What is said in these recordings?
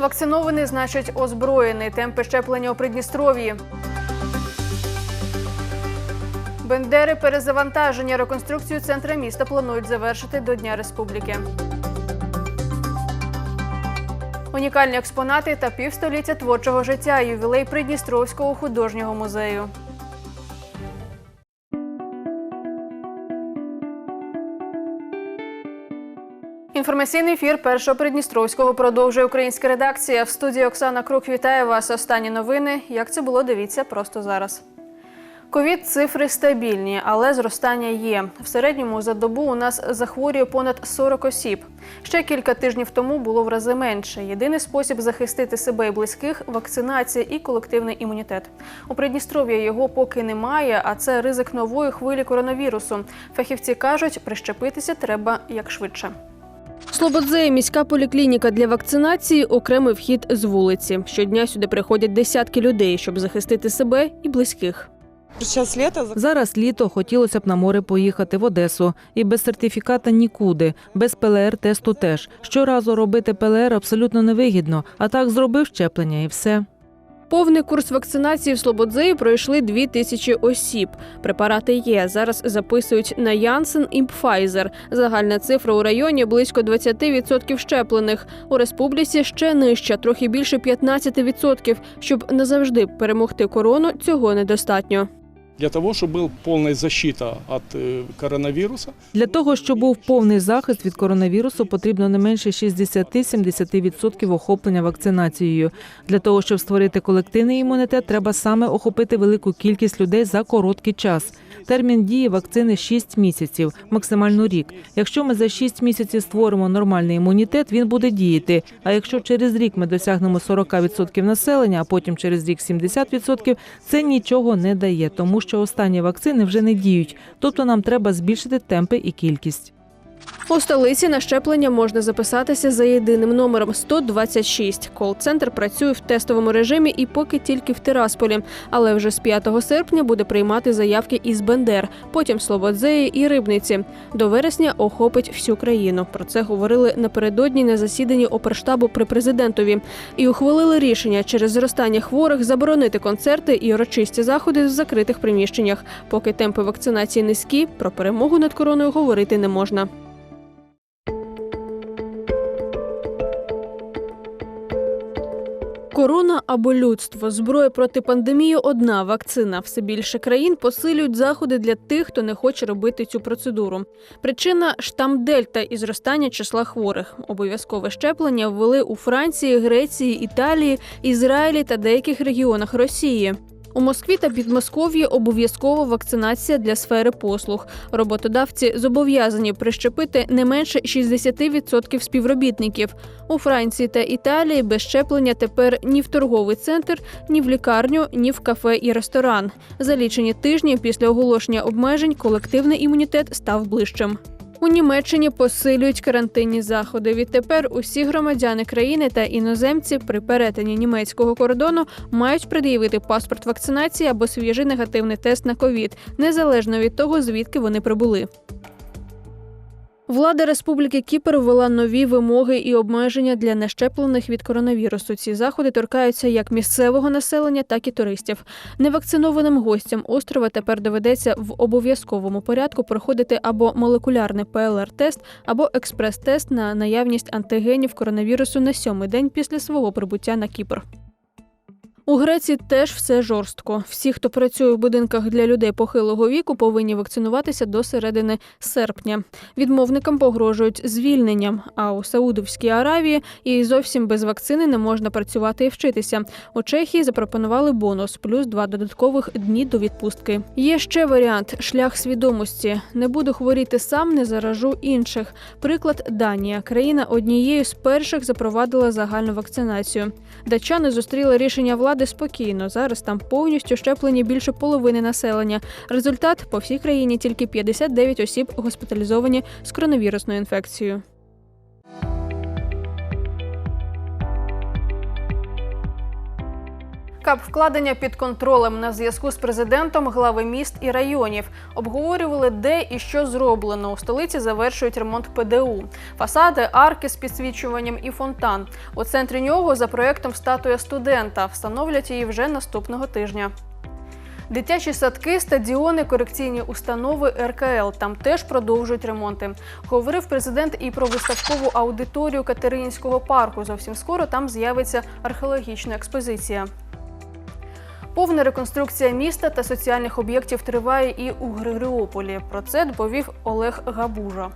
Вакцинований значить озброєний. Темпи щеплення у Придністров'ї. Бендери перезавантаження. Реконструкцію центра міста планують завершити до Дня Республіки. Унікальні експонати та півстоліття творчого життя. Ювілей Придністровського художнього музею. Інформаційний ефір першого Придністровського продовжує українська редакція. В студії Оксана Крук вітає вас. Останні новини. Як це було, дивіться просто зараз. Ковід цифри стабільні, але зростання є. В середньому за добу у нас захворює понад 40 осіб. Ще кілька тижнів тому було в рази менше. Єдиний спосіб захистити себе і близьких вакцинація і колективний імунітет. У Придністров'ї його поки немає, а це ризик нової хвилі коронавірусу. Фахівці кажуть, прищепитися треба якшвидше. Слободзеї міська поліклініка для вакцинації окремий вхід з вулиці. Щодня сюди приходять десятки людей, щоб захистити себе і близьких. Зараз літо хотілося б на море поїхати в Одесу. І без сертифіката нікуди, без ПЛР-тесту теж. Щоразу робити ПЛР абсолютно невигідно, а так зробив щеплення і все. Повний курс вакцинації в Слободзеї пройшли дві тисячі осіб. Препарати є. Зараз записують на Янсен і Пфайзер. Загальна цифра у районі близько 20% щеплених. У республіці ще нижча, трохи більше 15%. Щоб назавжди перемогти корону, цього недостатньо Для того, чтобы был полная защита от э, коронавируса, Для того, щоб був повний захист від коронавірусу, потрібно не менше 60-70% охоплення вакцинацією. Для того, щоб створити колективний імунітет, треба саме охопити велику кількість людей за короткий час. Термін дії вакцини 6 місяців, максимально рік. Якщо ми за 6 місяців створимо нормальний імунітет, він буде діяти. А якщо через рік ми досягнемо 40% населення, а потім через рік 70%, це нічого не дає, тому що останні вакцини вже не діють. Тобто нам треба збільшити темпи і кількість. У столиці на щеплення можна записатися за єдиним номером 126. Кол-центр працює в тестовому режимі і поки тільки в Тирасполі. Але вже з 5 серпня буде приймати заявки із Бендер, потім Слободзеї і Рибниці. До вересня охопить всю країну. Про це говорили напередодні на засіданні оперштабу при президентові. І ухвалили рішення через зростання хворих заборонити концерти і урочисті заходи в закритих приміщеннях. Поки темпи вакцинації низькі, про перемогу над короною говорити не можна. Корона або людство зброя проти пандемії одна вакцина. Все більше країн посилюють заходи для тих, хто не хоче робити цю процедуру. Причина штам Дельта і зростання числа хворих. Обов'язкове щеплення ввели у Франції, Греції, Італії, Ізраїлі та деяких регіонах Росії. У Москві та Підмосков'ї обов'язкова вакцинація для сфери послуг. Роботодавці зобов'язані прищепити не менше 60% співробітників. У Франції та Італії без щеплення тепер ні в торговий центр, ні в лікарню, ні в кафе і ресторан. За лічені тижні після оголошення обмежень колективний імунітет став ближчим. У Німеччині посилюють карантинні заходи. Відтепер усі громадяни країни та іноземці при перетині німецького кордону мають пред'явити паспорт вакцинації або свіжий негативний тест на ковід, незалежно від того, звідки вони прибули. Влада Республіки Кіпр ввела нові вимоги і обмеження для нещеплених від коронавірусу. Ці заходи торкаються як місцевого населення, так і туристів. Невакцинованим гостям острова тепер доведеться в обов'язковому порядку проходити або молекулярний ПЛР-тест, або експрес-тест на наявність антигенів коронавірусу на сьомий день після свого прибуття на Кіпр. У Греції теж все жорстко. Всі, хто працює в будинках для людей похилого віку, повинні вакцинуватися до середини серпня. Відмовникам погрожують звільненням. А у Саудовській Аравії і зовсім без вакцини не можна працювати і вчитися. У Чехії запропонували бонус плюс два додаткових дні до відпустки. Є ще варіант шлях свідомості. Не буду хворіти сам, не заражу інших. Приклад Данія. Країна однією з перших запровадила загальну вакцинацію. Датчани зустріли рішення влади спокійно. Зараз там повністю щеплені більше половини населення. Результат по всій країні тільки 59 осіб госпіталізовані з коронавірусною інфекцією. Кап вкладення під контролем на зв'язку з президентом глави міст і районів обговорювали, де і що зроблено. У столиці завершують ремонт ПДУ, фасади, арки з підсвічуванням і фонтан. У центрі нього за проектом статуя студента встановлять її вже наступного тижня. Дитячі садки, стадіони, корекційні установи РКЛ там теж продовжують ремонти. Говорив президент і про виставкову аудиторію Катеринського парку. Зовсім скоро там з'явиться археологічна експозиція. Повна реконструкція міста та соціальних об'єктів триває і у Григоріополі. Про це доповів Олег Габужа.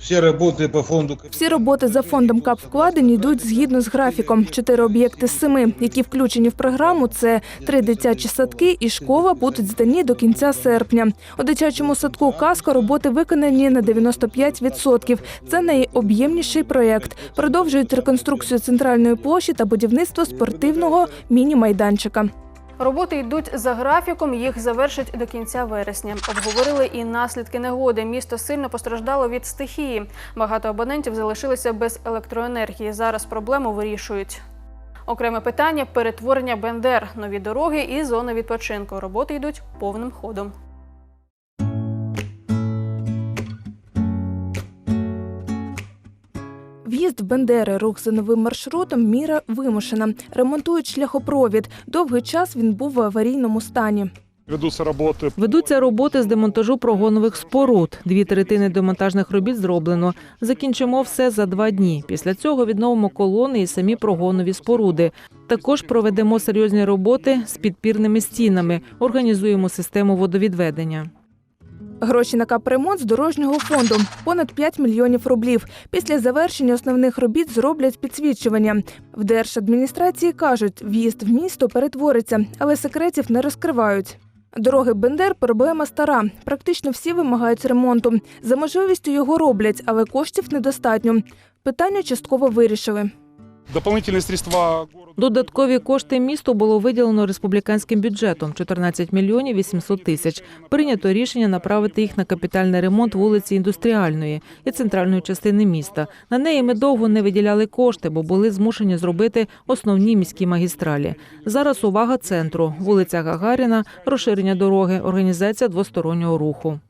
Все работы по фонду Всі роботи за фондом КАП вкладень йдуть згідно з графіком. Чотири об'єкти з семи, які включені в програму, це три дитячі садки і школа будуть здані до кінця серпня. У дитячому садку Каска роботи виконані на 95%. Це найоб'ємніший проєкт. Продовжують реконструкцію центральної площі та будівництво спортивного міні-майданчика. Роботи йдуть за графіком, їх завершать до кінця вересня. Обговорили і наслідки негоди. Місто сильно постраждало від стихії. Багато абонентів залишилися без електроенергії. Зараз проблему вирішують. Окреме питання перетворення Бендер, нові дороги і зони відпочинку. Роботи йдуть повним ходом. В'їзд в Бендери, рух за новим маршрутом, міра вимушена. Ремонтують шляхопровід. Довгий час він був в аварійному стані. Ведутся работы Ведуться роботи з демонтажу прогонових споруд. Дві третини демонтажних робіт зроблено. Закінчимо все за два дні. Після цього відновимо колони і самі прогонові споруди. Також проведемо серйозні роботи з підпірними стінами, організуємо систему водовідведення. Гроші на капремонт з дорожнього фонду понад 5 мільйонів рублів. Після завершення основних робіт зроблять підсвічування. В держадміністрації кажуть, в'їзд в місто перетвориться, але секретів не розкривають. Дороги Бендер проблема стара. Практично всі вимагають ремонту. За можливістю його роблять, але коштів недостатньо. Питання частково вирішили. Додаткові кошти місту було виділено республіканським бюджетом 14 мільйонів 800 тисяч. Прийнято рішення направити їх на капітальний ремонт вулиці індустріальної і центральної частини міста. На неї ми довго не виділяли кошти, бо були змушені зробити основні міські магістралі. Зараз увага центру, вулиця Гагаріна, розширення дороги, організація двостороннього руху.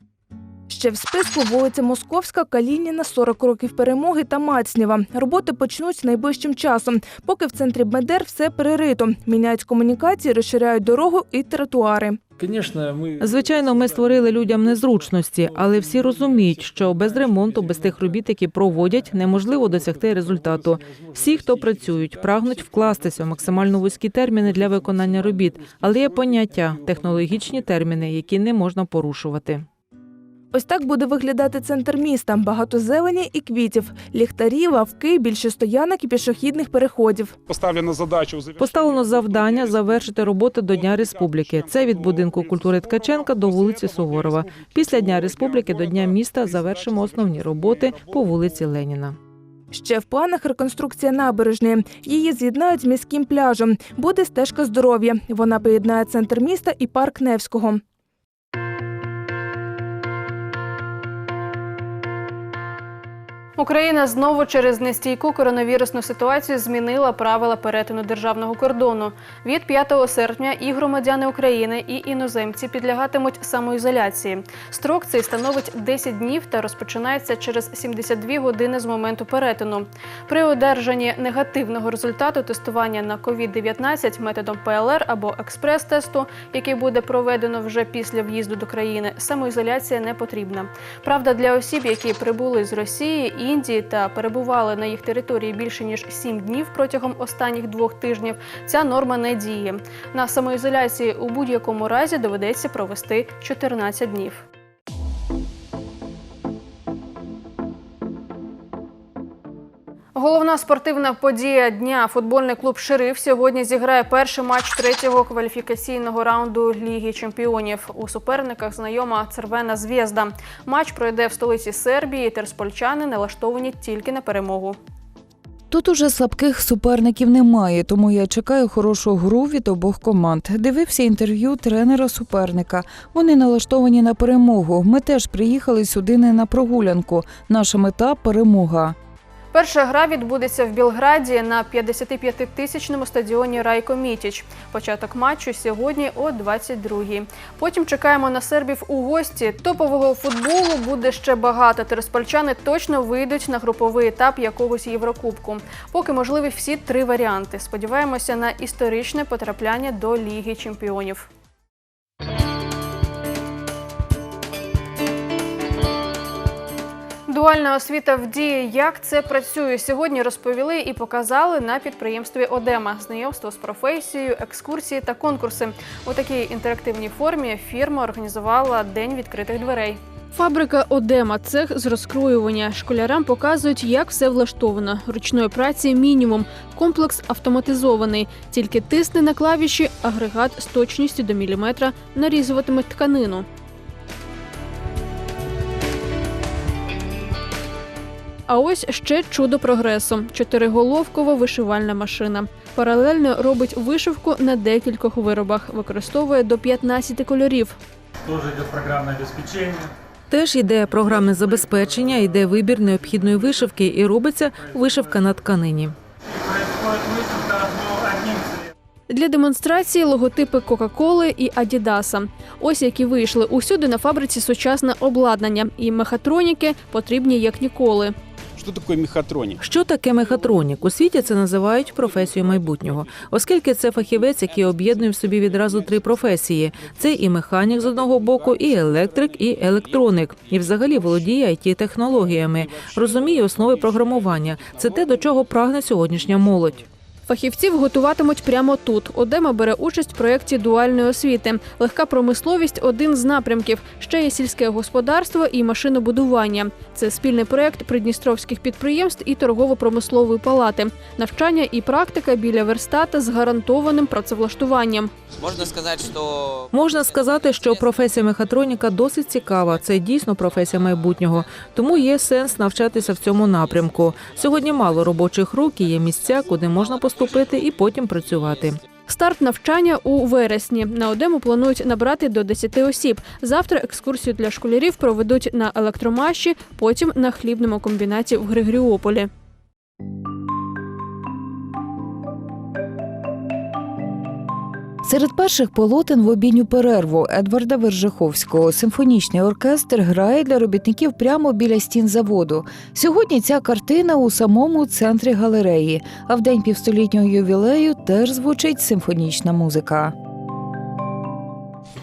Ще в списку вулиця Московська, Калініна, 40 років перемоги та Мацнєва. Роботи почнуть найближчим часом. Поки в центрі Бендер все перерито. Міняють комунікації, розширяють дорогу і тротуари. Звичайно, ми створили людям незручності, але всі розуміють, що без ремонту, без тих робіт, які проводять, неможливо досягти результату. Всі, хто працюють, прагнуть вкластися в максимально вузькі терміни для виконання робіт, але є поняття технологічні терміни, які не можна порушувати. Ось так буде виглядати центр міста. Багато зелені і квітів, ліхтарі, лавки, більше стоянок і пішохідних переходів. Поставлена задача у Поставлено завдання завершити роботи до Дня Республіки. Це від будинку культури Ткаченка до вулиці Суворова. Після Дня Республіки до Дня міста завершимо основні роботи по вулиці Леніна. Ще в планах реконструкція набережної. Її з'єднають з міським пляжем. Буде стежка здоров'я. Вона поєднає центр міста і парк Невського. Україна знову через нестійку коронавірусну ситуацію змінила правила перетину державного кордону. Від 5 серпня і громадяни України, і іноземці підлягатимуть самоізоляції. Строк цей становить 10 днів та розпочинається через 72 години з моменту перетину. При одержанні негативного результату тестування на COVID-19 методом ПЛР або експрес-тесту, який буде проведено вже після в'їзду до країни, самоізоляція не потрібна. Правда, для осіб, які прибули з Росії, Індії та перебували на їх території більше ніж 7 днів протягом останніх двох тижнів, ця норма не діє. На самоізоляції у будь-якому разі доведеться провести 14 днів. Головна спортивна подія дня. Футбольний клуб Шериф сьогодні зіграє перший матч третього кваліфікаційного раунду Ліги Чемпіонів. У суперниках знайома Цервена Звєзда. Матч пройде в столиці Сербії. Терспольчани налаштовані тільки на перемогу. Тут уже слабких суперників немає, тому я чекаю хорошу гру від обох команд. Дивився інтерв'ю тренера суперника. Вони налаштовані на перемогу. Ми теж приїхали сюди не на прогулянку. Наша мета перемога. Перша гра відбудеться в Білграді на 55-тисячному стадіоні Райко Мітіч. Початок матчу сьогодні о 22-й. Потім чекаємо на сербів у гості. Топового футболу буде ще багато. Тираспольчани точно вийдуть на груповий етап якогось Єврокубку. Поки можливі всі три варіанти. Сподіваємося на історичне потрапляння до Ліги Чемпіонів. Дуальна освіта в дії. Як це працює сьогодні? Розповіли і показали на підприємстві Одема. Знайомство з професією, екскурсії та конкурси. У такій інтерактивній формі фірма організувала день відкритих дверей. Фабрика Одема, цех з розкроювання. Школярам показують, як все влаштовано. Ручної праці мінімум. Комплекс автоматизований. Тільки тисни на клавіші, агрегат з точністю до міліметра нарізуватиме тканину. А ось ще чудо прогресу: чотириголовкова вишивальна машина. Паралельно робить вишивку на декількох виробах, використовує до 15 кольорів. Тоже идет программное обеспечение. Теж йде програмне забезпечення, йде вибір необхідної вишивки і робиться вишивка на тканині. Для демонстрації логотипи Кока-Коли і Адідаса. Ось які вийшли усюди на фабриці сучасне обладнання, і мехатроніки потрібні як ніколи. Что такое мехатронік? Що таке мехатронік? У світі це називають професією майбутнього, оскільки це фахівець, який об'єднує в собі відразу три професії: це і механік з одного боку, і електрик, і електроник, і взагалі володіє it технологіями, розуміє основи програмування. Це те, до чого прагне сьогоднішня молодь. Фахівців готуватимуть прямо тут. Одема бере участь в проєкті дуальної освіти. Легка промисловість один з напрямків. Ще є сільське господарство і машинобудування. Це спільний проєкт придністровських підприємств і торгово-промислової палати. Навчання і практика біля верстата з гарантованим працевлаштуванням. Можно сказать, что Можна сказати, що професія мехатроніка досить цікава. Це дійсно професія майбутнього, тому є сенс навчатися в цьому напрямку. Сьогодні мало робочих рук і є місця, куди можна поступити і потім працювати. Старт навчання у вересні. На Одему планують набрати до 10 осіб. Завтра екскурсію для школярів проведуть на електромаші, потім на хлібному комбінаті в Григоріополі. Серед перших полотен в обідню перерву Едварда Вержиховського симфонічний оркестр грає для робітників прямо біля стін заводу. Сьогодні ця картина у самому центрі галереї, а в день півстолітнього ювілею теж звучить симфонічна музика.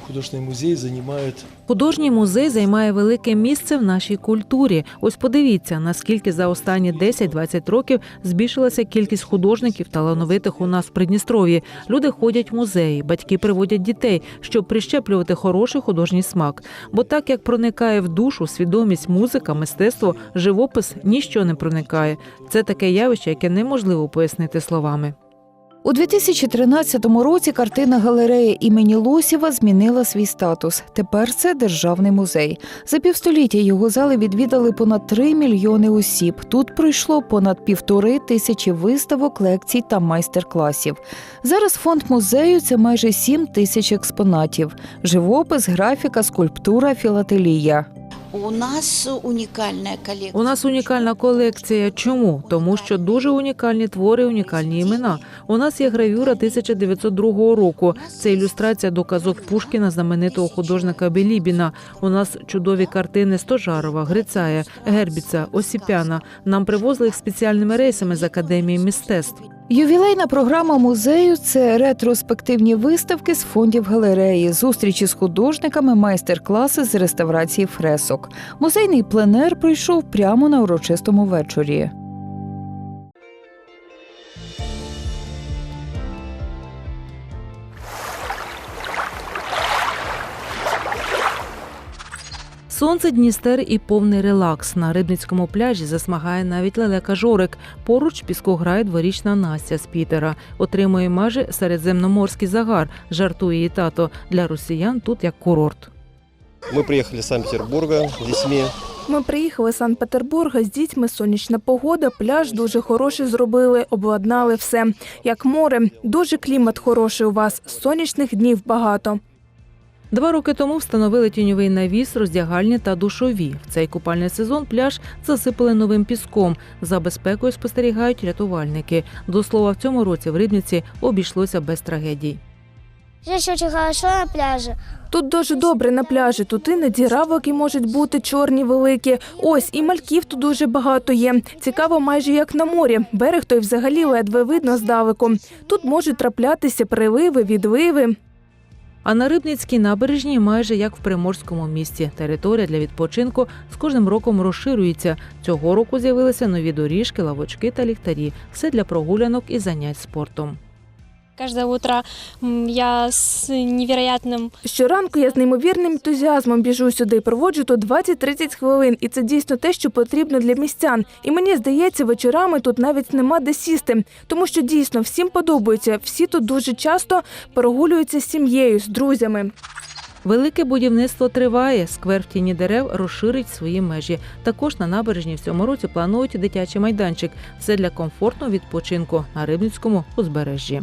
Художественный музей занимает Художній музей займає велике місце в нашій культурі. Ось подивіться, наскільки за останні 10-20 років збільшилася кількість художників талановитих у нас в Придністров'ї. Люди ходять в музеї, батьки приводять дітей, щоб прищеплювати хороший художній смак. Бо так як проникає в душу, свідомість, музика, мистецтво, живопис ніщо не проникає. Це таке явище, яке неможливо пояснити словами. У 2013 році картина галереї імені Лосєва змінила свій статус. Тепер це державний музей. За півстоліття його зали відвідали понад 3 мільйони осіб. Тут пройшло понад півтори тисячі виставок, лекцій та майстер-класів. Зараз фонд музею це майже 7 тисяч експонатів: живопис, графіка, скульптура, філателія. У нас уникальная коллекция. У нас унікальна колекція. Чому? Тому що дуже унікальні твори, унікальні імена. У нас є гравюра 1902 року. Це ілюстрація до казок Пушкіна, знаменитого художника Білібіна. У нас чудові картини Стожарова, Грицая, Гербіца, Осіпяна. Нам привозили їх спеціальними рейсами з академії мистецтв. Ювілейна програма музею це ретроспективні виставки з фондів галереї, зустрічі з художниками, майстер-класи з реставрації фресок. Музейний пленер пройшов прямо на урочистому вечорі. Сонце Дністер і повний релакс. На рибницькому пляжі засмагає навіть лелека Жорик. Поруч піску грає дворічна Настя з Пітера. Отримує майже середземноморський загар. Жартує її тато. Для росіян тут як курорт. Мы приехали из Санкт-Петербурга с детьми. Ми приїхали з Санкт-Петербурга з дітьми. Сонячна погода, пляж дуже хороший зробили, обладнали все. Як море, дуже клімат хороший у вас. Сонячних днів багато. Два роки тому встановили тіньовий навіс, роздягальні та душові. В цей купальний сезон пляж засипали новим піском. За безпекою спостерігають рятувальники. До слова, в цьому році в Рибниці обійшлося без трагедій. Здесь очень хорошо на пляже. Тут дуже добре на пляжі. Тут іноді равоки можуть бути чорні великі. Ось і мальків тут дуже багато є. Цікаво, майже як на морі. Берег той взагалі ледве видно здалеку. Тут можуть траплятися приливи, відливи. А на Рибницькій набережній майже як в приморському місті. Територія для відпочинку з кожним роком розширюється. Цього року з'явилися нові доріжки, лавочки та ліхтарі. Все для прогулянок і занять спортом. Каждое утро я с невероятным Щоранку я з неймовірним ентузіазмом біжу сюди, проводжу тут 20-30 хвилин, і це дійсно те, що потрібно для містян. І мені здається, вечорами тут навіть нема де сісти, тому що дійсно всім подобається. Всі тут дуже часто прогулюються з сім'єю, з друзями. Велике будівництво триває. Сквер в тіні дерев розширить свої межі. Також на набережні в цьому році планують дитячий майданчик. Все для комфортного відпочинку на Рибницькому узбережжі.